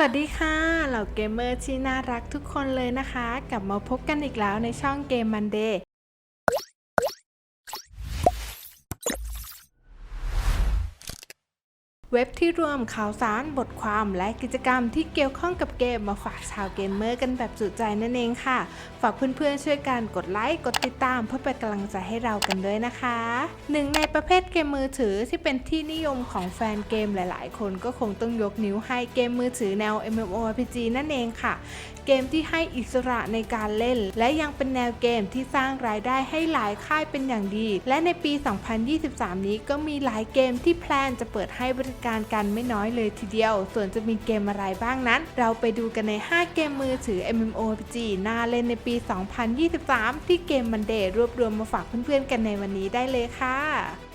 สวัสดีค่ะเหล่าเกมเมอร์ที่น่ารักทุกคนเลยนะคะ กลับมาพบกันอีกแล้วในช่องเกมมันเดย์ เว็บที่รวมข่าวสารบทความและกิจกรรมที่เกี่ยวข้องกับเกมมาฝากชาวเกมเมอร์กันแบบจุใจนั่นเองค่ะ ฝากเพื่อนๆช่วยกันกดไลค์กดติดตามเพื่อเป็นกำลังใจให้เรากันด้วยนะคะ หนึ่งในประเภทเกมมือถือที่เป็นที่นิยมของแฟนเกมหลายๆ คนก็คงต้องยกนิ้วให้เกมมือถือแนว MMORPG นั่นเองค่ะ เกมที่ให้อิสระในการเล่น และยังเป็นแนวเกมที่สร้างรายได้ให้หลายค่ายเป็นอย่างดี และในปี 2023 นี้ก็มีหลายเกมที่แพลนจะเปิดให้บริการกันไม่น้อยเลยทีเดียว ส่วนจะมีเกมอะไรบ้างนั้น เราไปดูกันใน 5 เกมมือถือ MMORPG น่าเล่นในปี 2023 ที่เกมมันเดย์รวบรวมมาฝากเพื่อนๆกันในวันนี้ได้เลยค่ะ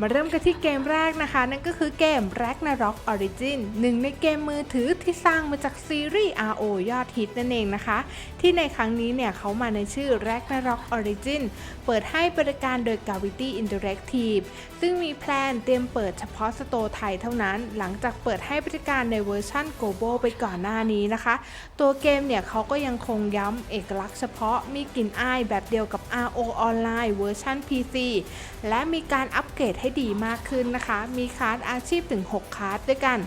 มาเริ่มกันที่เกมแรกนะคะ นั่นก็คือเกม Ragnarok Origin หนึ่งในเกมมือถือที่สร้างมาจากซีรีส์ RO ยอดฮิตนั่นเองนะคะ ที่ในครั้งนี้เนี่ยเขามาในชื่อ Ragnarok Origin เปิดให้บริการโดย Gravity Interactive ซึ่งมีแพลนเตรียมเปิดเฉพาะสโตร์ไทยเท่านั้น หลังจากเปิดให้บริการในเวอร์ชั่น Global ไปก่อนหน้านี้นะคะ ตัวเกมเนี่ยเขาก็ยังคงย้ำเอกลักษณ์เฉพาะมีกลิ่นอายแบบเดียวกับ RO Online เวอร์ชัน PC และมีการอัปเกรดให้ดีมากขึ้นนะคะ มีคาร์ดอาชีพถึง 6 คาร์ดด้วยกัน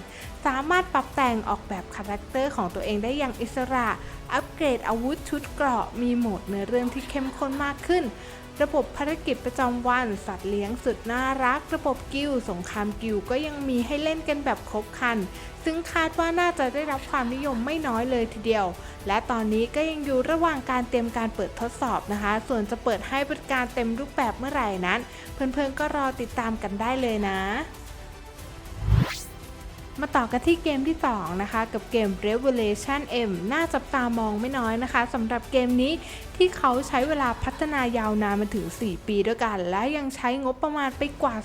สามารถปรับแต่งออกแบบคาแรคเตอร์ของตัวเองได้อย่างอิสระ อัปเกรดอาวุธชุดเกราะ มีโหมดเนื้อเรื่องที่เข้มข้นมากขึ้น ระบบภารกิจประจำวัน สัตว์เลี้ยงสุดน่ารัก ระบบกิลสงครามกิลก็ยังมีให้เล่นกันแบบครบคัน ซึ่งคาดว่าน่าจะได้รับความนิยมไม่น้อยเลยทีเดียว และตอนนี้ก็ยังอยู่ระหว่างการเตรียมการเปิดทดสอบนะคะ ส่วนจะเปิดให้บริการเต็มรูปแบบเมื่อไหร่นั้น เพื่อนๆก็รอติดตามกันได้เลยนะ มาต่อกันที่เกมที่ 2 นะคะ กับเกม Revelation M น่าจับตามองไม่น้อยนะคะสำหรับเกมนี้ที่เขาใช้เวลาพัฒนายาวนานมาถึง 4 ปีด้วยกัน และยังใช้งบประมาณไปกว่า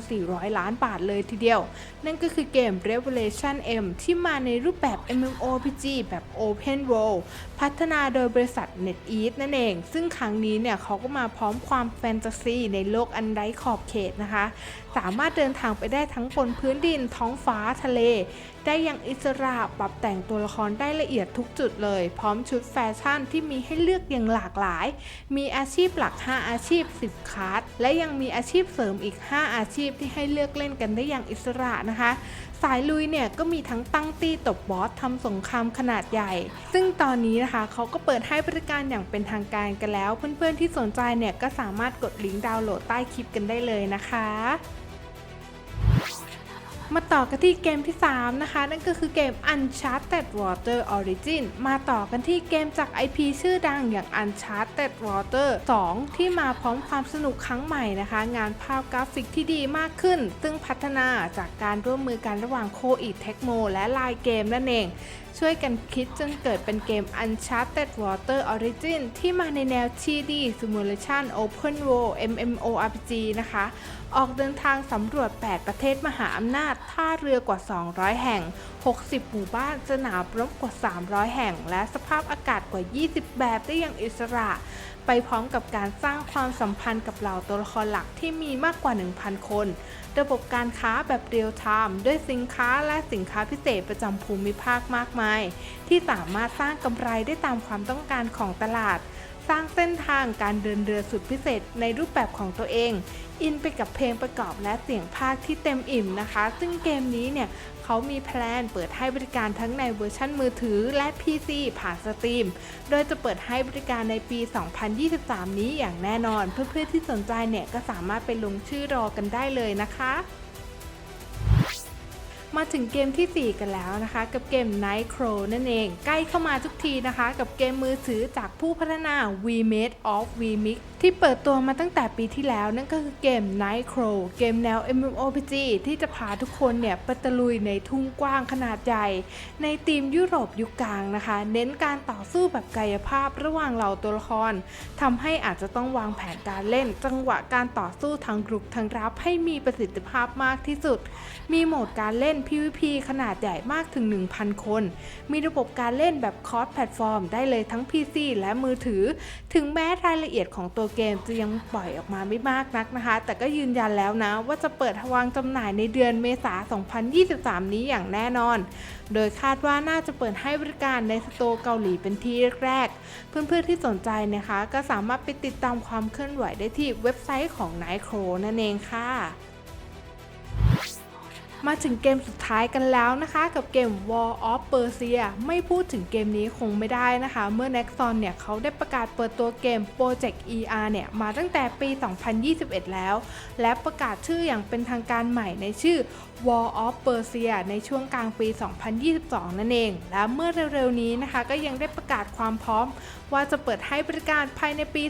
2,400 ล้านบาทเลยทีเดียว นั่นก็คือเกม Revelation M ที่มาในรูปแบบ MMORPG แบบ Open World พัฒนาโดยบริษัท NetEase นั่นเอง ซึ่งครั้งนี้เนี่ยเขาก็มาพร้อมความแฟนตาซีในโลกอันไร้ขอบเขตนะคะ สามารถเดินทางไปได้ทั้งบนพื้นดินท้องฟ้าทะเลได้อย่างอิสระปรับแต่งตัวละครได้ละเอียดทุกจุดเลย พร้อมชุดแฟชั่นที่มีให้เลือกอย่างหลากหลาย มีอาชีพหลัก 5 อาชีพ 10คลาสและยังมีอาชีพเสริมอีก 5 อาชีพที่ให้เลือกเล่นกันได้อย่างอิสระนะคะสายลุยเนี่ยก็มีทั้งตั้งตี้ตบบอสทำสงครามขนาดใหญ่ ซึ่งตอนนี้นะคะเขาก็เปิดให้บริการอย่างเป็นทางการกันแล้ว เพื่อนๆที่สนใจเนี่ยก็สามารถกดลิงก์ดาวน์โหลดใต้คลิปกันได้เลยนะคะ มาต่อกันที่เกมที่ 3 นะคะ นั่นก็คือเกม Uncharted Water Origin มาต่อกันที่เกมจาก IP ชื่อดังอย่าง Uncharted Water 2 ที่มาพร้อมความสนุกครั้งใหม่นะคะ งานภาพกราฟิกที่ดีมากขึ้น ซึ่งพัฒนาจากการร่วมมือกันระหว่างโคอีเทคโมและลายเกมนั่นเอง ช่วยกันคิดจนเกิดเป็นเกม Uncharted Water Origin ที่มาในแนว 3D Simulation Open World MMORPG นะคะ ออกเดินทางสำรวจ 8 ประเทศมหาอำนาจ ท่าเรือกว่า 200 แห่ง 60 หมู่บ้าน สนามรบกว่า 300 แห่ง และสภาพอากาศกว่า 20 แบบได้อย่างอิสระ ไปพร้อมกับการสร้างความสัมพันธ์กับเหล่าตัวละครหลักที่มีมากกว่า 1,000 คน ระบบการค้าแบบเรียลไทม์ด้วยสินค้าและสินค้าพิเศษประจำภูมิภาคมากมาย ที่สามารถสร้างกำไรได้ตามความต้องการของตลาด สร้างเส้นทางการเดินเรือสุดพิเศษในรูปแบบของตัวเอง อินไปกับเพลงประกอบและเสียงภาคที่เต็มอิ่มนะคะ ซึ่งเกมนี้เนี่ยเขามีแพลนเปิดให้บริการทั้งในเวอร์ชันมือถือและ PC ผ่านสตรีม โดยจะเปิดให้บริการในปี 2023 นี้อย่างแน่นอน เพื่อนๆที่สนใจเนี่ยก็สามารถไปลงชื่อรอกันได้เลยนะคะ มาถึงเกมทีสี่ 4 กันแล้วนะคะ กับเกม Night Crow นั่นเอง ใกล้เข้ามาทุกทีนะคะ กับเกมมือถือจากผู้พัฒนา V Made of V Mix ที่เปิดตัวมาตั้งแต่ปีที่แล้วนั่นก็คือเกม Night Crow เกมแนว MMORPG ที่จะพาทุกคนเนี่ยไปตะลุยในทุ่งกว้างขนาดใหญ่ ในทีมยุโรปยุคกลางนะคะ เน้นการต่อสู้แบบกายภาพระหว่างเหล่าตัวละครทำให้อาจจะต้องวางแผนการเล่น จังหวะการต่อสู้ทางรุกทางรับให้มีประสิทธิภาพมากที่สุด มีโหมดการเล่น PVP ขนาดใหญ่มากถึง 1,000 คน มีระบบการเล่นแบบคอร์สแพลตฟอร์ม ได้เลยทั้ง PC และมือถือ ถึงแม้รายละเอียดของตัวเกมจะยังปล่อยออกมาไม่มากนักนะคะ แต่ก็ยืนยันแล้วนะ ว่าจะเปิดวางจำหน่ายในเดือนเมษา 2023 นี้อย่างแน่นอน โดยคาดว่าน่าจะเปิดให้บริการในสโตร์เกาหลีเป็นที่แรกๆเพื่อนๆที่สนใจนะคะ ก็สามารถไปติดตามความเคลื่อนไหวได้ที่เว็บไซต์ของไนโครนั่นเองค่ะ มาถึงเกมสุดท้ายกันแล้วนะคะ กับเกม War of Persia ไม่พูดถึงเกมนี้คงไม่ได้นะคะ เมื่อ Nexon เนี่ยเขาได้ประกาศเปิดตัวเกม Project ER เนี่ยมาตั้งแต่ปี 2021 แล้ว และประกาศชื่ออย่างเป็นทางการใหม่ในชื่อ War of Persia ในช่วงกลางปี 2022 นั่นเอง และเมื่อเร็วๆนี้นะคะ ก็ยังได้ประกาศความพร้อม ว่าจะเปิดให้บริการภายในปี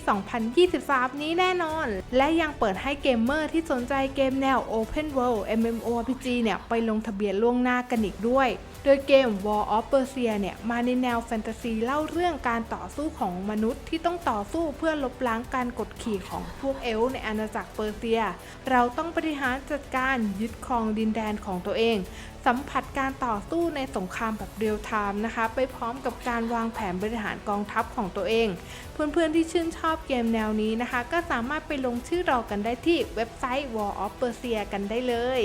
2023 นี้แน่นอน และยังเปิดให้เกมเมอร์ที่สนใจเกมแนว Open World MMORPG เนี่ยไปลงทะเบียนล่วงหน้ากันอีกด้วย โดยเกม War of Persia เนี่ยมาในแนวแฟนตาซีเล่าเรื่องการต่อสู้ของมนุษย์ที่ต้องต่อสู้เพื่อลบล้างการกดขี่ของพวกเอลในอาณาจักรเปอร์เซีย เราต้องบริหารจัดการยึดครองดินแดนของตัวเอง สัมผัสการต่อสู้ในสงครามแบบเรียลไทม์นะคะ ไปพร้อมกับการวางแผนบริหารกองทัพของตัวเอง เพื่อนๆที่ชื่นชอบเกมแนวนี้นะคะ ก็สามารถไปลงชื่อเรากันได้ที่เว็บไซต์ War of Persia กันได้เลย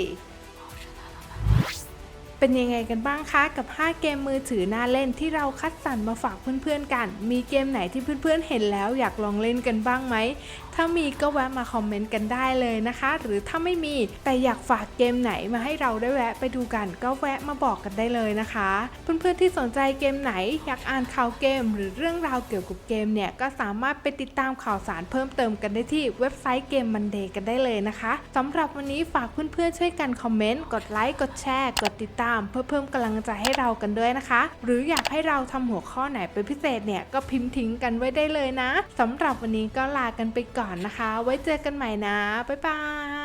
เป็นยังไงกันบ้างคะกับ 5 เกมมือถือน่าเล่นที่เราคัดสรรมาฝากเพื่อนๆกัน มีเกมไหนที่เพื่อนๆเห็นแล้วอยากลองเล่นกันบ้างไหมถ้ามีก็แวะมาคอมเมนต์กันได้เลยนะคะ หรือถ้าไม่มีแต่อยากฝากเกมไหนมาให้เราได้แวะไปดูกันก็แวะมาบอกกันได้เลยนะคะ เพื่อนๆที่สนใจเกมไหน อยากอ่านข่าวเกม หรือเรื่องราวเกี่ยวกับเกมเนี่ยก็สามารถไปติดตามข่าวสารเพิ่มเติมกันได้ที่เว็บไซต์เกมมันเดย์กันได้เลยนะคะสำหรับวันนี้ฝากเพื่อนๆช่วยกันคอมเมนต์กดไลค์กดแชร์ กดติดตาม เพื่อเพิ่มกำลังใจให้เรากันด้วยนะคะ หรืออยากให้เราทำหัวข้อไหนเป็นพิเศษเนี่ยก็พิมพ์ทิ้งกันไว้ได้เลยนะสำหรับวันนี้ก็ลากันไปก่อนก่อนนะคะ ไว้เจอกันใหม่นะ บ๊ายบาย